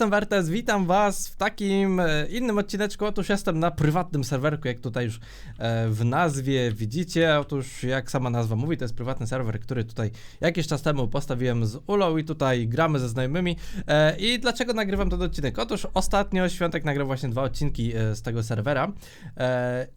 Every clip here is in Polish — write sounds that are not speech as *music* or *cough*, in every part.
jestem Wertes, witam was w takim e, innym odcineczku. Otóż jestem na prywatnym serwerku, jak tutaj już e, w nazwie widzicie. Otóż jak sama nazwa mówi, to jest prywatny serwer, który tutaj jakiś czas temu postawiłem z Ulą i tutaj gramy ze znajomymi. E, I dlaczego nagrywam ten odcinek? Otóż ostatnio Świątek nagrał właśnie dwa odcinki z tego serwera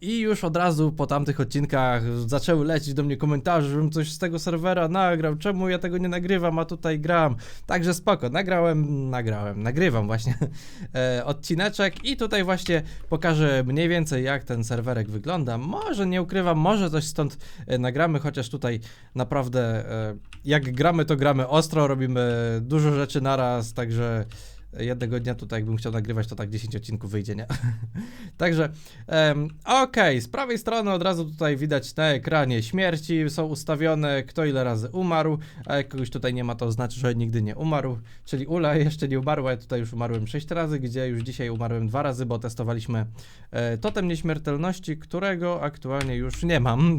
i już od razu po tamtych odcinkach zaczęły lecieć do mnie komentarze, żebym coś z tego serwera nagrał, czemu ja tego nie nagrywam, a tutaj gram. Także spoko, nagrałem, nagrałem, nagrywam właśnie *laughs* e, odcineczek i tutaj właśnie pokażę mniej więcej jak ten serwerek wygląda. Może nie ukrywam, może coś stąd e, nagramy, chociaż tutaj naprawdę e, jak gramy, to gramy ostro, robimy dużo rzeczy naraz, także jednego dnia tutaj jakbym chciał nagrywać, to tak 10 odcinków wyjdzie, nie? *laughs* Także, em, okej, z prawej strony od razu tutaj widać na ekranie śmierci, są ustawione kto ile razy umarł, a jak kogoś tutaj nie ma, to znaczy, że nigdy nie umarł, czyli Ula *laughs* jeszcze nie umarła, ja tutaj już umarłem 6 razy, gdzie już dzisiaj umarłem dwa razy, bo testowaliśmy e, totem nieśmiertelności, którego aktualnie już nie mam,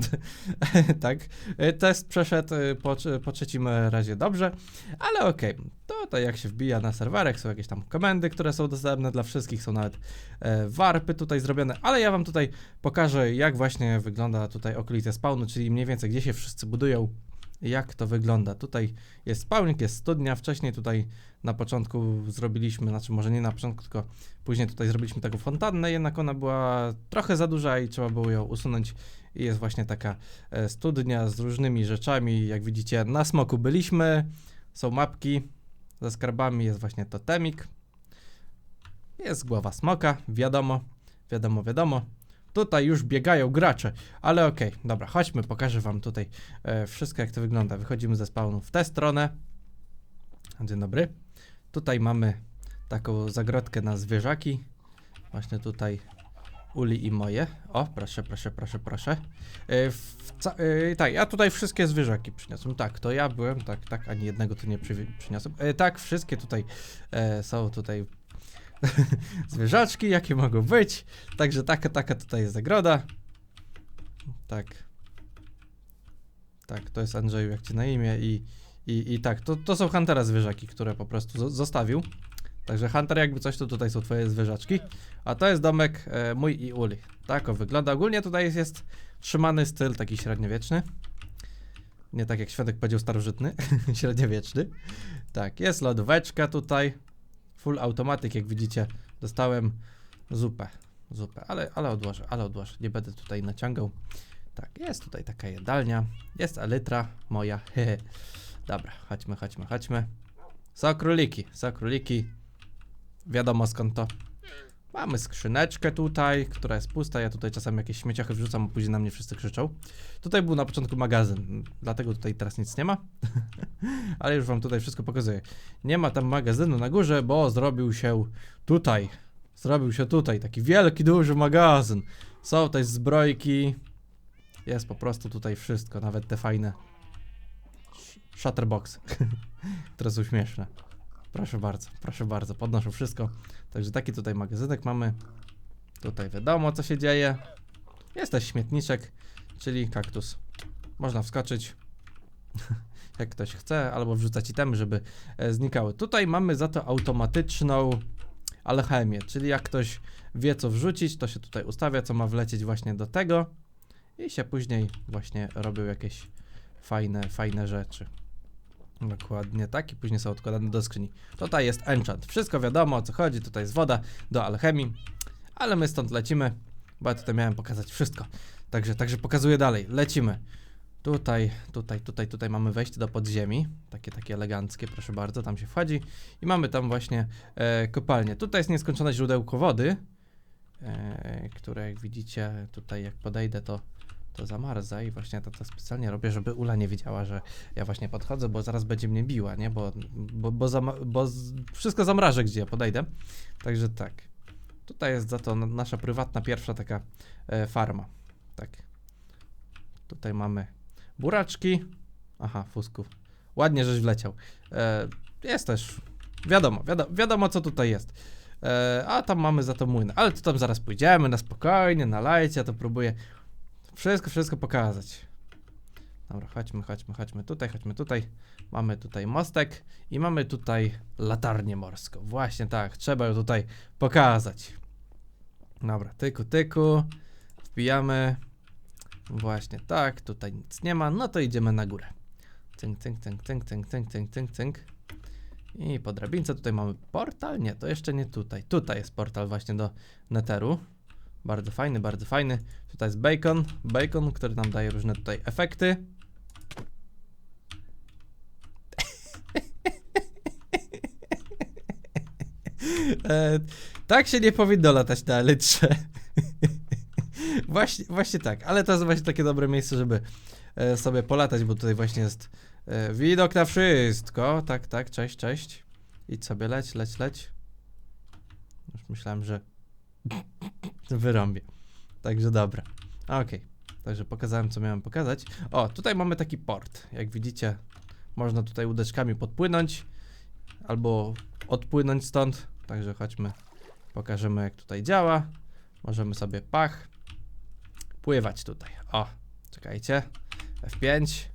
*laughs* tak, e, test przeszedł e, po, po trzecim razie dobrze, ale okej, to, to jak się wbija na serwerek, są jakieś tam komendy, które są dostępne dla wszystkich, są nawet e, warpy tutaj zrobione, ale ja wam tutaj pokażę, jak właśnie wygląda tutaj okolice spawnu, czyli mniej więcej gdzie się wszyscy budują, jak to wygląda. Tutaj jest spawnik, jest studnia, wcześniej tutaj na początku zrobiliśmy, znaczy może nie na początku, tylko później tutaj zrobiliśmy taką fontannę, jednak ona była trochę za duża i trzeba było ją usunąć. I jest właśnie taka e, studnia z różnymi rzeczami, jak widzicie na smoku byliśmy, są mapki, ze skarbami jest właśnie totemik. Jest głowa smoka, wiadomo, wiadomo, wiadomo. Tutaj już biegają gracze, ale okej, dobra, chodźmy, pokażę wam tutaj e, wszystko jak to wygląda. Wychodzimy ze spawnu w tę stronę. Dzień dobry. Tutaj mamy taką zagrodkę na zwierzaki. Właśnie tutaj Uli i moje. O, proszę, proszę, proszę, proszę. E, e, tak, ja tutaj wszystkie zwierzaki przyniosłem. Tak, to ja byłem, tak, tak, ani jednego tu nie przy- przyniosłem. E, tak, wszystkie tutaj są tutaj *laughs* zwierzaczki, jakie mogą być. Także taka, taka tutaj jest zagroda. Tak. Tak, to jest Andrzeju, jak cię na imię i, i, i tak, to, to są Huntera zwierzaki, które po prostu zo- zostawił. Także Hunter, jakby coś, to tutaj są twoje zwierzaczki. A to jest domek e, mój i Uli. Tak o wygląda. Ogólnie tutaj jest, jest trzymany styl taki średniowieczny. Nie tak jak Świadek powiedział starożytny, *laughs* średniowieczny. Tak, jest lodóweczka tutaj. Full automatyk, jak widzicie. Dostałem zupę. Zupę, ale, ale odłożę, ale odłożę. Nie będę tutaj naciągał. Tak, jest tutaj taka jadalnia. Jest elytra moja. *laughs* Dobra, chodźmy, chodźmy, chodźmy. Są króliki, są króliki. Wiadomo skąd to. Mamy skrzyneczkę tutaj, która jest pusta. Ja tutaj czasami jakieś śmieciachy wrzucam, a później na mnie wszyscy krzyczą. Tutaj był na początku magazyn, dlatego tutaj teraz nic nie ma. *laughs* Ale już wam tutaj wszystko pokazuję. Nie ma tam magazynu na górze, bo zrobił się tutaj. Zrobił się tutaj taki wielki, duży magazyn. Są tutaj zbrojki. Jest po prostu tutaj wszystko, nawet te fajne sh- shutterboxy, *laughs* które są śmieszne. Proszę bardzo, proszę bardzo, podnoszę wszystko. Także taki tutaj magazynek mamy. Tutaj wiadomo co się dzieje. Jest też śmietniczek, czyli kaktus. Można wskoczyć, *laughs* jak ktoś chce, albo wrzucać itemy, żeby e, znikały. Tutaj mamy za to automatyczną alchemię, czyli jak ktoś wie co wrzucić, to się tutaj ustawia, co ma wlecieć właśnie do tego i się później właśnie robią jakieś fajne, fajne rzeczy. Dokładnie tak i później są odkładane do skrzyni. Tutaj jest enchant. Wszystko wiadomo o co chodzi, tutaj jest woda do alchemii, ale my stąd lecimy, bo ja tutaj miałem pokazać wszystko. Także, także pokazuję dalej. Lecimy. Tutaj, tutaj, tutaj, tutaj mamy wejście do podziemi. Takie, takie eleganckie, proszę bardzo, tam się wchodzi. I mamy tam właśnie e, kopalnię. Tutaj jest nieskończone źródełko wody, e, które jak widzicie, tutaj jak podejdę, to, to zamarza i właśnie to, to specjalnie robię, żeby Ula nie wiedziała, że ja właśnie podchodzę, bo zaraz będzie mnie biła, nie? Bo, bo, bo, zama- bo wszystko zamrażę, gdzie ja podejdę. Także tak. Tutaj jest za to nasza prywatna pierwsza taka e, farma. Tak. Tutaj mamy buraczki. Aha, fusków. Ładnie, żeś wleciał. E, jest też. Wiadomo, wiadomo, wiadomo co tutaj jest. E, a tam mamy za to młyn. Ale to tam zaraz pójdziemy na spokojnie, na lajcie. Ja to próbuję wszystko, wszystko pokazać. Dobra, chodźmy, chodźmy, chodźmy tutaj, chodźmy tutaj. Mamy tutaj mostek i mamy tutaj latarnię morską. Właśnie tak, trzeba ją tutaj pokazać. Dobra, tyku, tyku. Wbijamy. Właśnie tak, tutaj nic nie ma, no to idziemy na górę. Cynk, cynk, cynk, cynk, cynk, cynk, cynk, cynk, cynk. I po drabince tutaj mamy portal. Nie, to jeszcze nie tutaj. Tutaj jest portal właśnie do Netheru. Bardzo fajny, bardzo fajny. Tutaj jest bacon, bacon, który nam daje różne tutaj efekty. *laughs* e, tak się nie powinno latać na elytrze. *laughs* właśnie, właśnie tak, ale to jest właśnie takie dobre miejsce, żeby e, sobie polatać, bo tutaj właśnie jest e, widok na wszystko. Tak, tak, cześć, cześć. Idź sobie, leć, leć, leć. Już myślałem, że wyrąbię. Także dobra. Okej. Także pokazałem, co miałem pokazać. O, tutaj mamy taki port. Jak widzicie, można tutaj łódeczkami podpłynąć albo odpłynąć stąd. Także chodźmy, pokażemy, jak tutaj działa. Możemy sobie pach pływać tutaj. O, czekajcie. F5.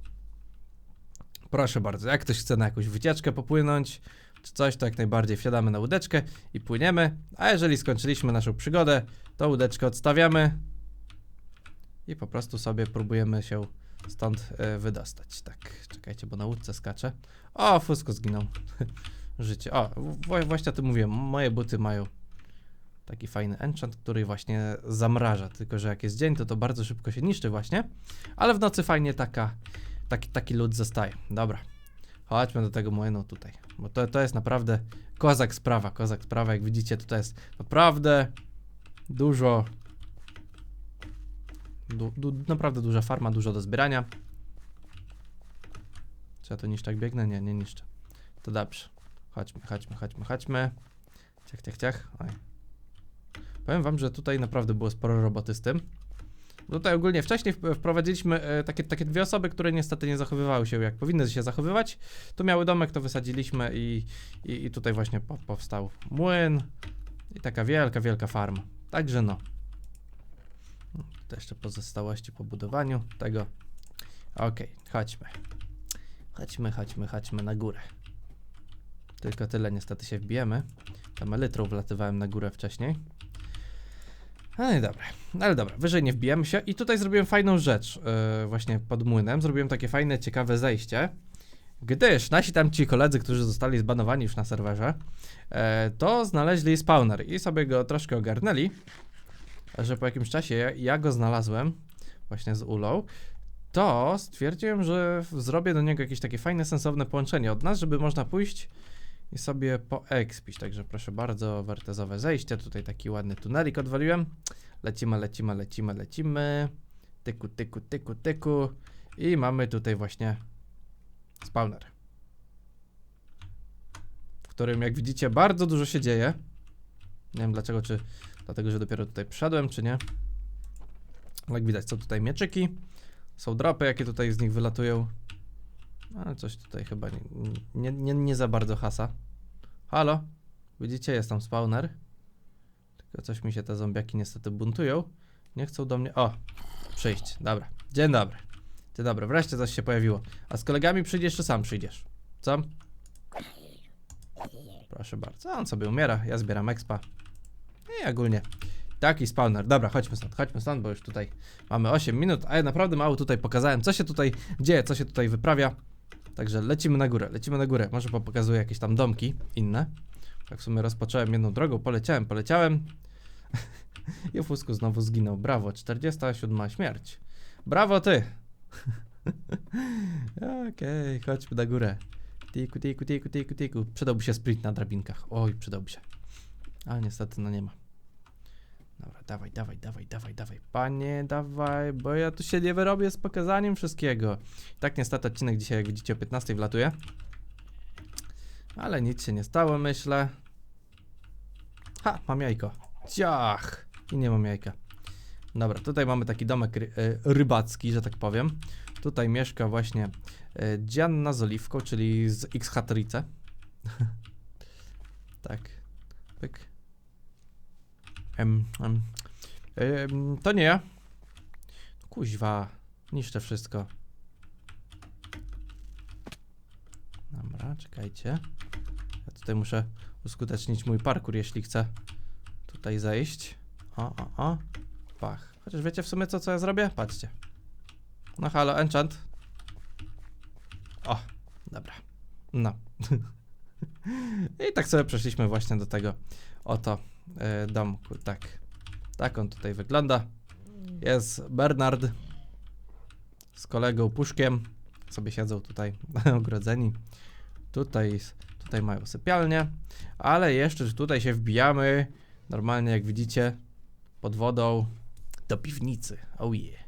Proszę bardzo, jak ktoś chce na jakąś wycieczkę popłynąć, czy coś, to jak najbardziej wsiadamy na łódeczkę i płyniemy. A jeżeli skończyliśmy naszą przygodę, to łódeczkę odstawiamy i po prostu sobie próbujemy się stąd e, wydostać. Tak, czekajcie, bo na łódce skaczę. O, Fusko zginął. *laughs* Życie. O, właśnie o tym mówiłem. Moje buty mają taki fajny enchant, który właśnie zamraża. Tylko, że jak jest dzień, to to bardzo szybko się niszczy właśnie. Ale w nocy fajnie taka, taki, taki lód zostaje. Dobra. Chodźmy do tego młynu tutaj. Bo to, to jest naprawdę kozak sprawa. Kozak sprawa, jak widzicie, tutaj jest naprawdę dużo. Du, du, naprawdę duża farma, dużo do zbierania. Czy ja to niszczę jak biegnę? Nie, nie niszczę. To dobrze. Chodźmy, chodźmy, chodźmy, chodźmy. Ciach, ciach, ciach. Oj. Powiem wam, że tutaj naprawdę było sporo roboty z tym. Tutaj ogólnie wcześniej wp- wprowadziliśmy e, takie, takie dwie osoby, które niestety nie zachowywały się jak powinny się zachowywać. Tu miały domek, to wysadziliśmy i, i, i tutaj właśnie po, powstał młyn i taka wielka, wielka farma. Także no. To jeszcze pozostałości po budowaniu tego. Okej, chodźmy. Chodźmy, chodźmy, chodźmy na górę. Tylko tyle niestety się wbijemy. Tam elytrą wlatywałem na górę wcześniej. No i dobra, ale dobra, wyżej nie wbijamy się i tutaj zrobiłem fajną rzecz yy, właśnie pod młynem, zrobiłem takie fajne, ciekawe zejście, gdyż nasi tam ci koledzy, którzy zostali zbanowani już na serwerze, e, to znaleźli spawner i sobie go troszkę ogarnęli, że po jakimś czasie ja go znalazłem właśnie z ulą, to stwierdziłem, że zrobię do niego jakieś takie fajne, sensowne połączenie od nas, żeby można pójść i sobie poekspić. Także proszę bardzo, wertezowe zejście. Tutaj taki ładny tunelik odwaliłem. Lecimy, lecimy, lecimy, lecimy. Tyku, tyku, tyku, tyku. I mamy tutaj właśnie spawner. W którym, jak widzicie, bardzo dużo się dzieje. Nie wiem dlaczego, czy dlatego, że dopiero tutaj przyszedłem, czy nie. Ale jak widać, są tutaj mieczyki. Są dropy, jakie tutaj z nich wylatują. Ale coś tutaj chyba nie, nie, nie, nie za bardzo hasa. Halo? Widzicie, jest tam spawner. Tylko coś mi się te zombiaki niestety buntują. Nie chcą do mnie... O! Przyjść. Dobra. Dzień dobry. Dzień dobry. Wreszcie coś się pojawiło. A z kolegami przyjdziesz, czy sam przyjdziesz? Co? Proszę bardzo. On sobie umiera. Ja zbieram expa. I ogólnie. Taki spawner. Dobra, chodźmy stąd, chodźmy stąd, bo już tutaj mamy 8 minut, a ja naprawdę mało tutaj pokazałem, co się tutaj dzieje, co się tutaj wyprawia. Także lecimy na górę, lecimy na górę. Może pokazuję jakieś tam domki inne. Tak w sumie rozpocząłem jedną drogą, poleciałem, poleciałem. *laughs* I Fusku znowu zginął. Brawo, 47 śmierć. Brawo ty! *laughs* Okej, chodźmy na górę. Tiku, tiku, tiku, tiku, tiku. Przydałby się sprint na drabinkach. Oj, przydałby się. Ale niestety no nie ma. Dobra, dawaj, dawaj, dawaj, dawaj, dawaj. Panie, dawaj, bo ja tu się nie wyrobię z pokazaniem wszystkiego. Tak niestety odcinek dzisiaj, jak widzicie, o 15 wlatuje. Ale nic się nie stało, myślę. Ha, mam jajko. Ciach! I nie mam jajka. Dobra, tutaj mamy taki domek ry e, rybacki, że tak powiem. Tutaj mieszka właśnie e, Dzianna z Oliwką, czyli z X-Hatrice. *laughs* tak, pyk. Em, em. Em, to nie ja. Kuźwa, niszczę wszystko. Dobra, czekajcie. Ja tutaj muszę uskutecznić mój parkour, jeśli chcę tutaj zejść. O, o, o. Pach. Chociaż wiecie w sumie co, co ja zrobię? Patrzcie. No halo, enchant. O, dobra. No. *laughs* I tak sobie przeszliśmy właśnie do tego oto e, domku. Tak. Tak on tutaj wygląda. Jest Bernard z kolegą Puszkiem. Sobie siedzą tutaj *laughs* ogrodzeni. Tutaj, tutaj mają sypialnię. Ale jeszcze tutaj się wbijamy. Normalnie jak widzicie pod wodą do piwnicy. Oh yeah.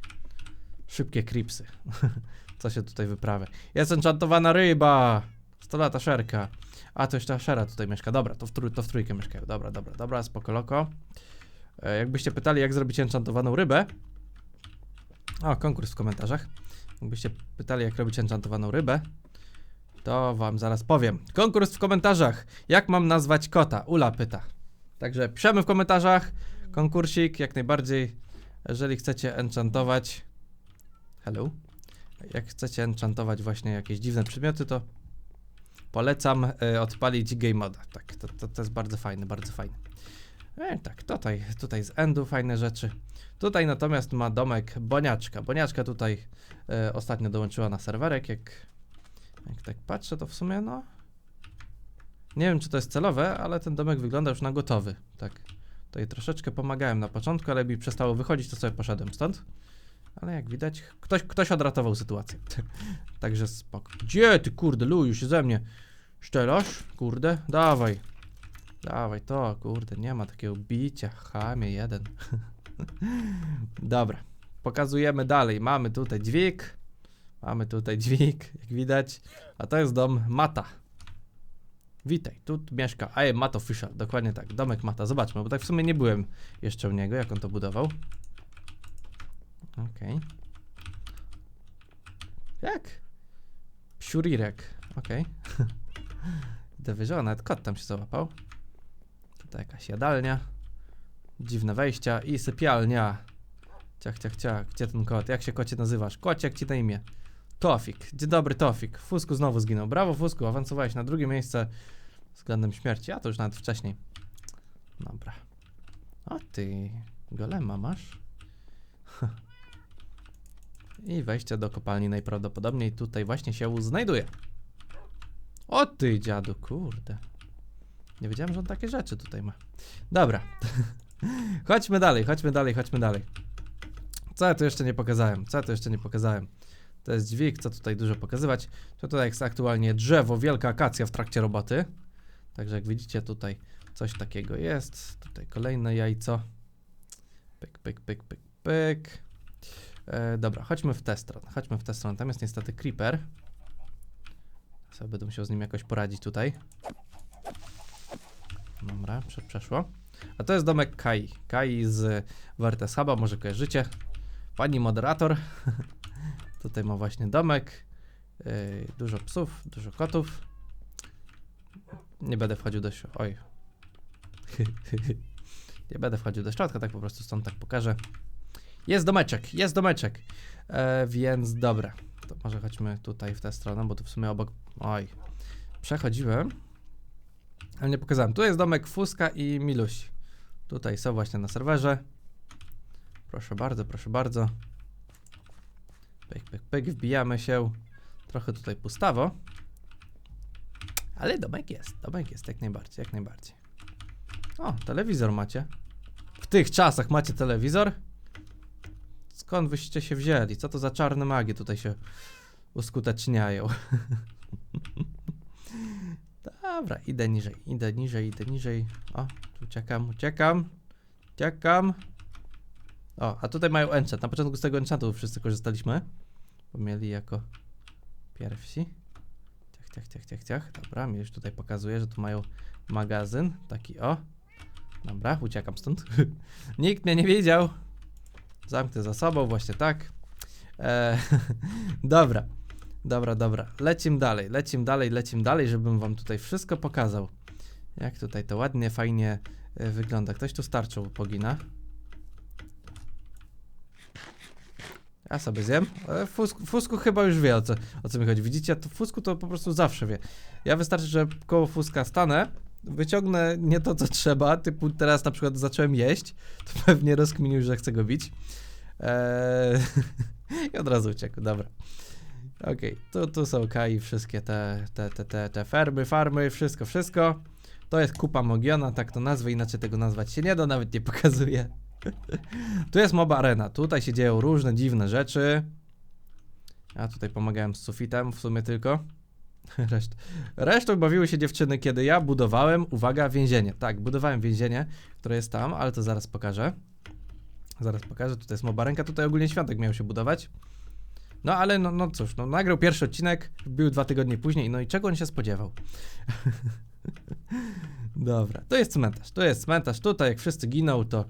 Szybkie kripsy. *laughs* Co się tutaj wyprawia? Jest enchantowana ryba! 100 lata szerka. A, to jeszcze szera tutaj mieszka. Dobra, to w, trój, to w trójkę mieszkają. Dobra, dobra, dobra, spoko loko. E, jakbyście pytali, jak zrobić enchantowaną rybę. O, konkurs w komentarzach. Jakbyście pytali, jak robić enchantowaną rybę, to wam zaraz powiem. Konkurs w komentarzach. Jak mam nazwać kota? Ula pyta. Także piszemy w komentarzach. Konkursik, jak najbardziej. Jeżeli chcecie enchantować... Hello? Jak chcecie enchantować właśnie jakieś dziwne przedmioty, to polecam e, odpalić game moda. Tak, to, to, to jest bardzo fajne, bardzo fajne. E, tak, tutaj, tutaj z endu fajne rzeczy. Tutaj natomiast ma domek Boniaczka. Boniaczka tutaj e, ostatnio dołączyła na serwerek. Jak, jak tak patrzę, to w sumie no. Nie wiem, czy to jest celowe, ale ten domek wygląda już na gotowy. Tak. Tutaj troszeczkę pomagałem na początku, ale mi przestało wychodzić, to sobie poszedłem stąd. Ale jak widać, ktoś, ktoś odratował sytuację. *laughs* Także spoko. Gdzie ty, kurde, luju się ze mnie szczelasz? Kurde, dawaj. Dawaj to, kurde, nie ma takiego bicia. Chamie jeden. *laughs* Dobra, pokazujemy dalej. Mamy tutaj dźwig. Mamy tutaj dźwig, jak widać. A to jest dom Mata. Witaj, tu mieszka. A je, Matt Official, dokładnie tak. Domek Mata. Zobaczmy, bo tak w sumie nie byłem jeszcze u niego, jak on to budował. Okej. Jak? Psiurirek. Okej. *laughs* Okay. Wyżej, nawet kot tam się załapał. Tutaj jakaś jadalnia. Dziwne wejścia i sypialnia. Ciach, ciach, ciach. Gdzie ten kot? Jak się kocie nazywasz? Kocie, jak ci na imię? Tofik. Dzień dobry, Tofik. Fusku znowu zginął. Brawo, Fusku. Awansowałeś na drugie miejsce względem śmierci. A to już nawet wcześniej. Dobra. O ty, golema masz? *laughs* I wejście do kopalni najprawdopodobniej tutaj właśnie się znajduje. O ty, dziadu, kurde. Nie wiedziałem, że on takie rzeczy tutaj ma. Dobra. *laughs* chodźmy dalej, chodźmy dalej, chodźmy dalej. Co ja tu jeszcze nie pokazałem? Co ja tu jeszcze nie pokazałem? To jest dźwig, co tutaj dużo pokazywać. To tutaj jest aktualnie drzewo, wielka akacja w trakcie roboty. Także jak widzicie tutaj coś takiego jest. Tutaj kolejne jajco. Pyk, pyk, pyk, pyk, pyk. E, dobra, chodźmy w tę stronę. Chodźmy w tę stronę. Tam jest niestety creeper. Sobie będę musiał z nim jakoś poradzić tutaj. Dobra, prze przeszło. A to jest domek Kai. Kai z Vertes Huba, może kojarzycie. Pani moderator. *laughs* tutaj ma właśnie domek. Yy, dużo psów, dużo kotów. Nie będę wchodził do. Oj. *laughs* Nie będę wchodził do środka, tak po prostu stąd tak pokażę. Jest domeczek, jest domeczek. E, więc dobra. To może chodźmy tutaj w tę stronę, bo tu w sumie obok. Oj. Przechodziłem. Ale nie pokazałem. Tu jest domek Fuska i Milusi. Tutaj są właśnie na serwerze. Proszę bardzo, proszę bardzo. Pyk, pyk, pyk. Wbijamy się. Trochę tutaj pustawo. Ale domek jest. Domek jest jak najbardziej, jak najbardziej. O, telewizor macie. W tych czasach macie telewizor? Skąd wyście się wzięli? Co to za czarne magie tutaj się uskuteczniają? *laughs* Dobra, idę niżej, idę niżej, idę niżej. O, tu uciekam, uciekam, uciekam. O, a tutaj mają enchant. Na początku z tego enchantu wszyscy korzystaliśmy. Bo mieli jako pierwsi. Ciach, ciach, ciach, ciach, ciach. Dobra, mi już tutaj pokazuje, że tu mają magazyn. Taki o. Dobra, uciekam stąd. *laughs* Nikt mnie nie wiedział. Zamknę za sobą, właśnie tak. E, *laughs* dobra, dobra, dobra. Lecim dalej, lecim dalej, lecim dalej, żebym wam tutaj wszystko pokazał. Jak tutaj to ładnie, fajnie e, wygląda. Ktoś tu starczą pogina. Ja sobie zjem. Ale Fusku, Fusku chyba już wie o co, o co mi chodzi. Widzicie, to Fusku to po prostu zawsze wie. Ja wystarczy, że koło Fuska stanę, wyciągnę nie to co trzeba, typu teraz na przykład zacząłem jeść, to *laughs* pewnie rozkminił, że chcę go bić. Eee, *laughs* I od razu uciekł, dobra. Okej, tu, tu są kai, wszystkie te, te, te, te, te fermy, farmy, wszystko, wszystko. To jest kupa Mogiona, tak to nazwę, inaczej tego nazwać się nie da, nawet nie pokazuję. Tu jest Mob Arena, tutaj się dzieją różne dziwne rzeczy. Ja tutaj pomagałem z sufitem w sumie tylko. *laughs* Reszt Resztą bawiły się dziewczyny, kiedy ja budowałem, uwaga, więzienie. Tak, budowałem więzienie, które jest tam, ale to zaraz pokażę. Zaraz pokażę, tutaj jest Mobarenka, tutaj ogólnie Świątek miał się budować. No ale no, no cóż, no nagrał pierwszy odcinek, wbił dwa tygodnie później, no i czego on się spodziewał? *laughs* Dobra, to jest cmentarz, to jest cmentarz, tutaj jak wszyscy giną, to,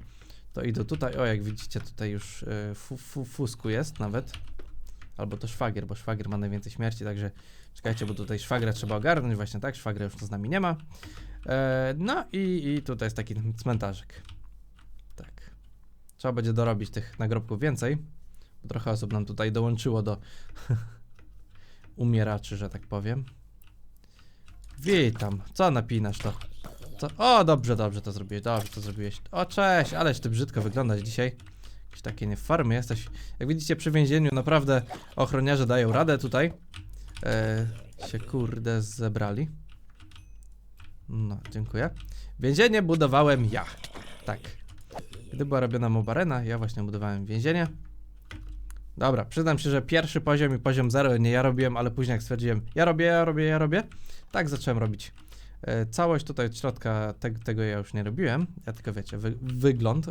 to idą tutaj, o jak widzicie tutaj już y, fu, fu, fusku jest nawet. Albo to szwagier, bo szwagier ma najwięcej śmierci, także czekajcie, bo tutaj szwagra trzeba ogarnąć, właśnie tak, szwagra już to z nami nie ma. E, no i, i tutaj jest taki cmentarzek. Tak. Trzeba będzie dorobić tych nagrobków więcej. Bo trochę osób nam tutaj dołączyło do *laughs* umieraczy, że tak powiem. Witam. Co napinasz to? O, dobrze, dobrze to zrobiłeś, dobrze to zrobiłeś. O, cześć, ależ ty brzydko wyglądasz dzisiaj. Jakieś takie nie w farmy jesteś. Jak widzicie przy więzieniu naprawdę ochroniarze dają radę tutaj. E, się kurde zebrali. No, dziękuję. Więzienie budowałem ja. Tak. Gdy była robiona mobarena, ja właśnie budowałem więzienie. Dobra, przyznam się, że pierwszy poziom i poziom 0 nie ja robiłem, ale później jak stwierdziłem, ja robię, ja robię, ja robię, tak zacząłem robić. E, całość tutaj od środka, te, tego ja już nie robiłem, ja tylko wiecie, wy, wygląd.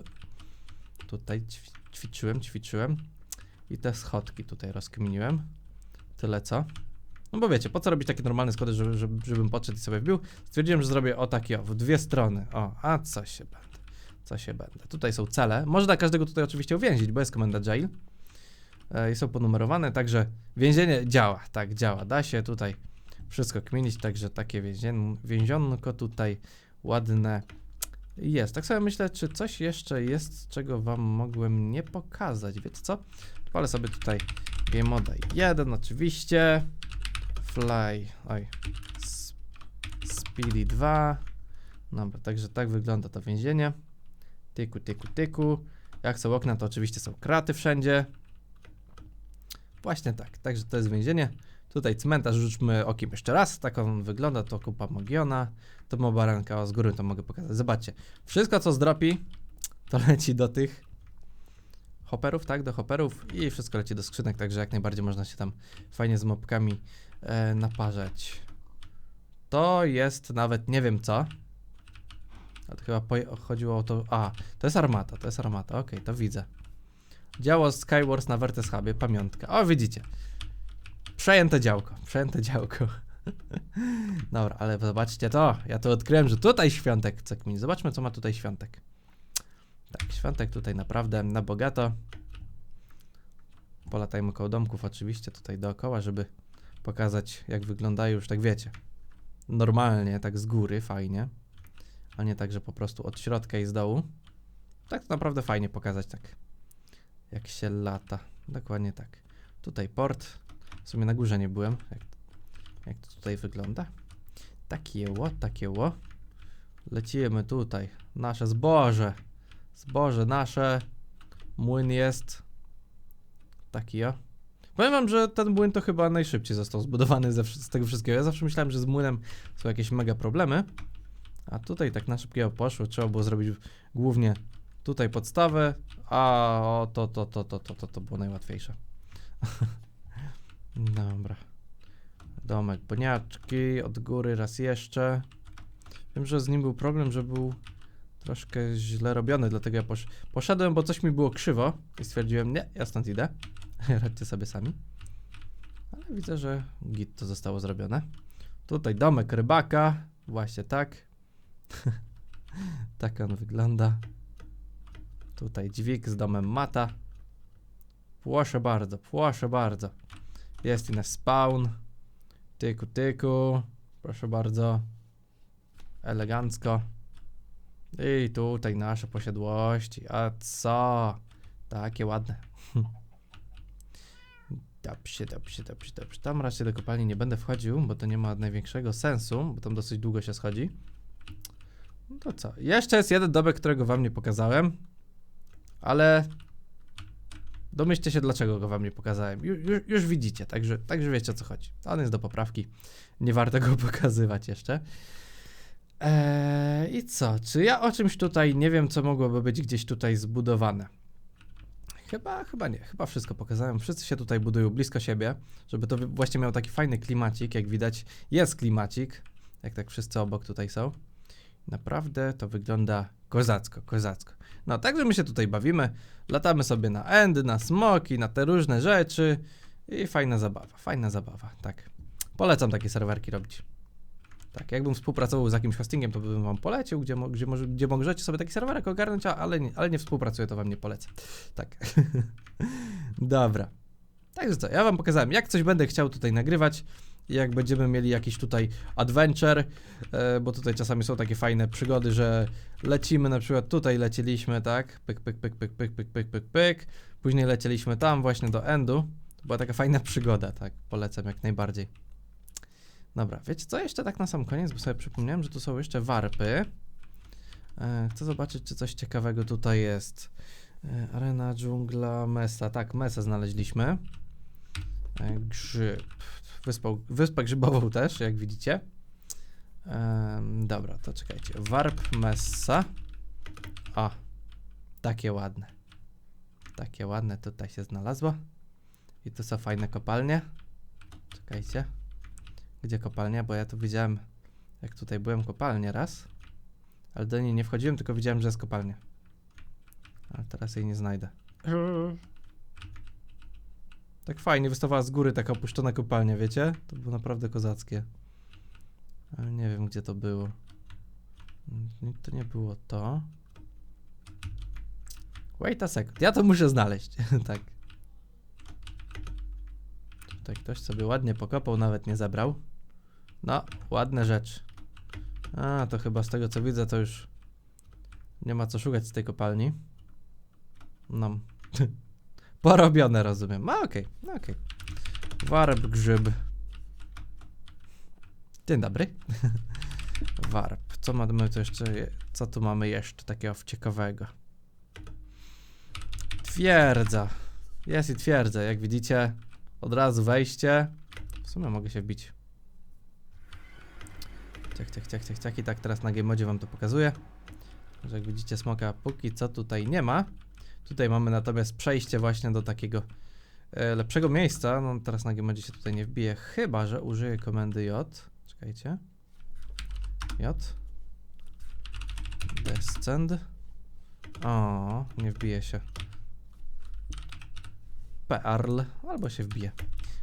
Tutaj ćwi, ćwiczyłem, ćwiczyłem i te schodki tutaj rozkminiłem. Tyle co. No bo wiecie, po co robić takie normalne schody, żeby, żeby, żebym podszedł i sobie wbił? Stwierdziłem, że zrobię o takie, o, w dwie strony. O, a co się będę, co się będę. Tutaj są cele. Można każdego tutaj oczywiście uwięzić, bo jest komenda jail. E, i są ponumerowane, także więzienie działa, tak działa, da się tutaj wszystko kminić, także takie więzien, więzionko tutaj ładne jest. Tak sobie myślę, czy coś jeszcze jest, czego wam mogłem nie pokazać, wiecie co? Palę sobie tutaj game moda 1 oczywiście, fly, oj, speedy 2, dobra, także tak wygląda to więzienie, tyku, tyku, tyku, jak są okna, to oczywiście są kraty wszędzie, Właśnie tak, także to jest więzienie. Tutaj cmentarz, rzućmy okiem jeszcze raz, tak on wygląda, to kupa Mogiona, to ma baranka, z góry to mogę pokazać. Zobaczcie, wszystko co zdropi, to leci do tych hopperów, tak, do hopperów i wszystko leci do skrzynek, także jak najbardziej można się tam fajnie z mopkami e, naparzać. To jest nawet nie wiem co, ale to chyba chodziło o to, a, to jest armata, to jest armata, okej, to widzę. Działo Skywars na Vertes Hubie, pamiątka. O, widzicie. Przejęte działko, przejęte działko. *laughs* Dobra, ale zobaczcie to. Ja to odkryłem, że tutaj świątek co kmin. Zobaczmy, co ma tutaj świątek. Tak, świątek tutaj naprawdę na bogato. Polatajmy koło domków oczywiście tutaj dookoła, żeby pokazać, jak wyglądają już, tak wiecie. Normalnie, tak z góry, fajnie. A nie tak, że po prostu od środka i z dołu. Tak naprawdę fajnie pokazać, tak jak się lata. Dokładnie tak. Tutaj port. W sumie na górze nie byłem. Jak, jak to tutaj wygląda? Takie ło, takie ło. Lecimy tutaj. Nasze zboże. Zboże nasze. Młyn jest. Taki o. Powiem wam, że ten młyn to chyba najszybciej został zbudowany ze, z tego wszystkiego. Ja zawsze myślałem, że z młynem są jakieś mega problemy. A tutaj tak na szybkiego poszło. Trzeba było zrobić głównie tutaj podstawę, a o, to, to, to, to, to, to, to było najłatwiejsze. *laughs* Dobra. Domek boniaczki, od góry raz jeszcze. Wiem, że z nim był problem, że był troszkę źle robiony, dlatego ja posz poszedłem, bo coś mi było krzywo i stwierdziłem, nie, ja stąd idę. *laughs* Radźcie sobie sami. Ale widzę, że git to zostało zrobione. Tutaj domek rybaka, właśnie tak. *laughs* tak on wygląda. Tutaj dźwig z domem mata. Proszę bardzo, proszę bardzo. Jest i nasz spawn. Tyku, tyku. Proszę bardzo. Elegancko. I tutaj nasze posiadłości. A co? Takie ładne. *laughs* Dobrze, dobrze, dobrze, dobrze. Tam raczej do kopalni nie będę wchodził, bo to nie ma największego sensu, bo tam dosyć długo się schodzi. No to co? Jeszcze jest jeden domek, którego wam nie pokazałem, ale domyślcie się, dlaczego go wam nie pokazałem. Ju, już, widzicie, także, także wiecie o co chodzi. On jest do poprawki. Nie warto go *laughs* pokazywać jeszcze. Eee, I co? Czy ja o czymś tutaj nie wiem, co mogłoby być gdzieś tutaj zbudowane? Chyba, chyba nie. Chyba wszystko pokazałem. Wszyscy się tutaj budują blisko siebie, żeby to właśnie miał taki fajny klimacik. Jak widać, jest klimacik. Jak tak wszyscy obok tutaj są. Naprawdę to wygląda kozacko, kozacko. No, także my się tutaj bawimy. Latamy sobie na endy, na smoki, na te różne rzeczy. I fajna zabawa, fajna zabawa, tak. Polecam takie serwerki robić. Tak, jakbym współpracował z jakimś hostingiem, to bym wam polecił, gdzie, gdzie, gdzie możecie sobie taki serwerek ogarnąć, ale nie, ale nie współpracuję, to wam nie polecę. Tak. *laughs* Dobra. Także co, ja wam pokazałem, jak coś będę chciał tutaj nagrywać, jak będziemy mieli jakiś tutaj adventure, e, bo tutaj czasami są takie fajne przygody, że lecimy, na przykład tutaj lecieliśmy, tak, pyk, pyk, pyk, pyk, pyk, pyk, pyk, pyk, pyk, później lecieliśmy tam właśnie do endu, to była taka fajna przygoda, tak, polecam jak najbardziej. Dobra, wiecie co, jeszcze tak na sam koniec, bo sobie przypomniałem, że tu są jeszcze warpy. E, chcę zobaczyć, czy coś ciekawego tutaj jest. E, arena, dżungla, mesa. Tak, mesę znaleźliśmy. Grzyb. Wyspą, wyspę grzybową też, jak widzicie. Dobra, to czekajcie. Warp, messa. O, takie ładne. Takie ładne tutaj się znalazło. I tu są fajne kopalnie. Czekajcie. Gdzie kopalnia? Bo ja tu widziałem, jak tutaj byłem kopalnię raz. Ale do niej nie wchodziłem, tylko widziałem, że jest kopalnia. Ale teraz jej nie znajdę. Tak fajnie wystawała z góry taka opuszczona kopalnia, wiecie? To było naprawdę kozackie. Ale nie wiem, gdzie to było. To nie było to. Wait a second. Ja to muszę znaleźć. *laughs* tak. Tutaj ktoś sobie ładnie pokopał, nawet nie zabrał. No, ładne rzeczy. A, to chyba z tego co widzę, to już nie ma co szukać z tej kopalni. No. *laughs* Porobione, rozumiem. A, okej, no okej. Warp grzyb. Dzień dobry. *laughs* Warp. Co mamy tu jeszcze? je- Co tu mamy jeszcze takiego ciekawego? Twierdza. Jest i twierdza. Jak widzicie, od razu wejście. W sumie mogę się wbić. Ciach, ciach, ciach, ciach, ciach. I tak teraz na Game wam to pokazuję. Że jak widzicie smoka póki co tutaj nie ma. Tutaj mamy natomiast przejście właśnie do takiego e, lepszego miejsca. No teraz na Game się tutaj nie wbije, chyba że użyję komendy J. Czekajcie. J. Descend. O, nie wbije się. Perl, albo się wbije.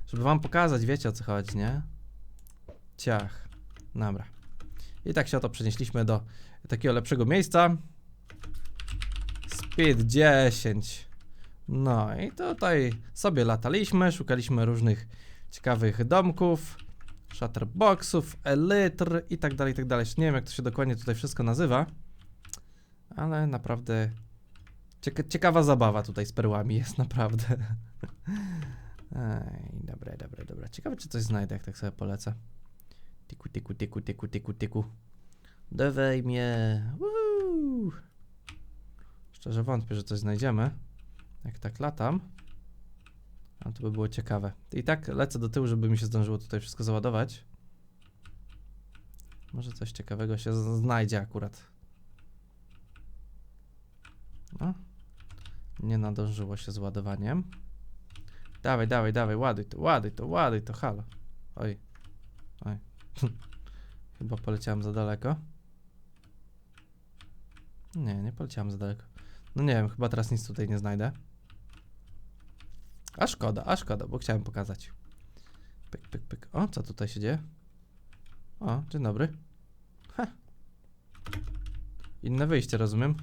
Żeby wam pokazać, wiecie o co chodzi, nie? Ciach. Dobra. I tak się oto przenieśliśmy do takiego lepszego miejsca. Speed 10. No i tutaj sobie lataliśmy, szukaliśmy różnych ciekawych domków, shutterboxów, elytr i tak dalej, i tak dalej. Nie wiem jak to się dokładnie tutaj wszystko nazywa, ale naprawdę cieka ciekawa zabawa tutaj z perłami jest *laughs* naprawdę. Ej, dobra, dobra, dobra. Ciekawe czy coś znajdę jak tak sobie polecę. Tiku, tiku, tiku, tiku, tiku, tiku. Dawaj mnie. Szczerze wątpię, że coś znajdziemy. Jak tak latam. A to by było ciekawe. I tak lecę do tyłu, żeby mi się zdążyło tutaj wszystko załadować. Może coś ciekawego się znajdzie akurat. No. Nie nadążyło się z ładowaniem. Dawaj, dawaj, dawaj, ładuj to, ładuj to, ładuj to, halo. Oj. Oj. *laughs* Chyba poleciałem za daleko. Nie, nie poleciałem za daleko. No nie wiem, chyba teraz nic tutaj nie znajdę. A szkoda, a szkoda, bo chciałem pokazać. Pyk, pyk, pyk. O, co tutaj się dzieje? O, dzień dobry. Ha. Inne wyjście, rozumiem.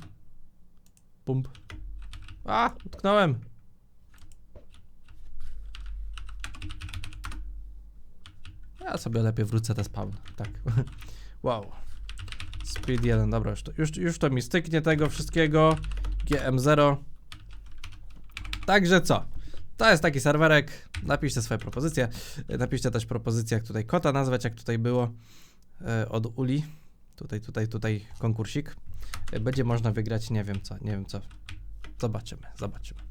Pump. A, utknąłem. Ja sobie lepiej wrócę te spawn. Tak. *laughs* wow. Speed 1, dobra, już to, już, już to mi styknie tego wszystkiego. GM0. Także co? To jest taki serwerek. Napiszcie swoje propozycje. E, Napiszcie też propozycję, jak tutaj kota nazwać, jak tutaj było e, od Uli. Tutaj, tutaj, tutaj konkursik. E, Będzie można wygrać, nie wiem co, nie wiem co. Zobaczymy, zobaczymy.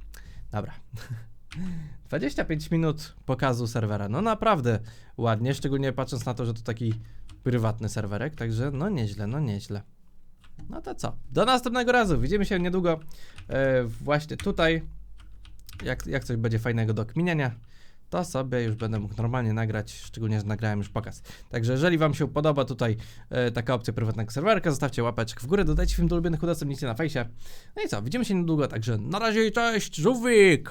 Dobra. *laughs* 25 minut pokazu serwera. No naprawdę ładnie, szczególnie patrząc na to, że to taki prywatny serwerek, także no nieźle, no nieźle. No to co? Do następnego razu. Widzimy się niedługo e, właśnie tutaj. Jak, jak coś będzie fajnego do kminienia, to sobie już będę mógł normalnie nagrać, szczególnie, że nagrałem już pokaz. Także jeżeli wam się podoba tutaj e, taka opcja prywatnego serwerka, zostawcie łapeczkę w górę, dodajcie film do ulubionych, udostępnijcie na fejsie. No i co, widzimy się niedługo, także na razie cześć, żółwik!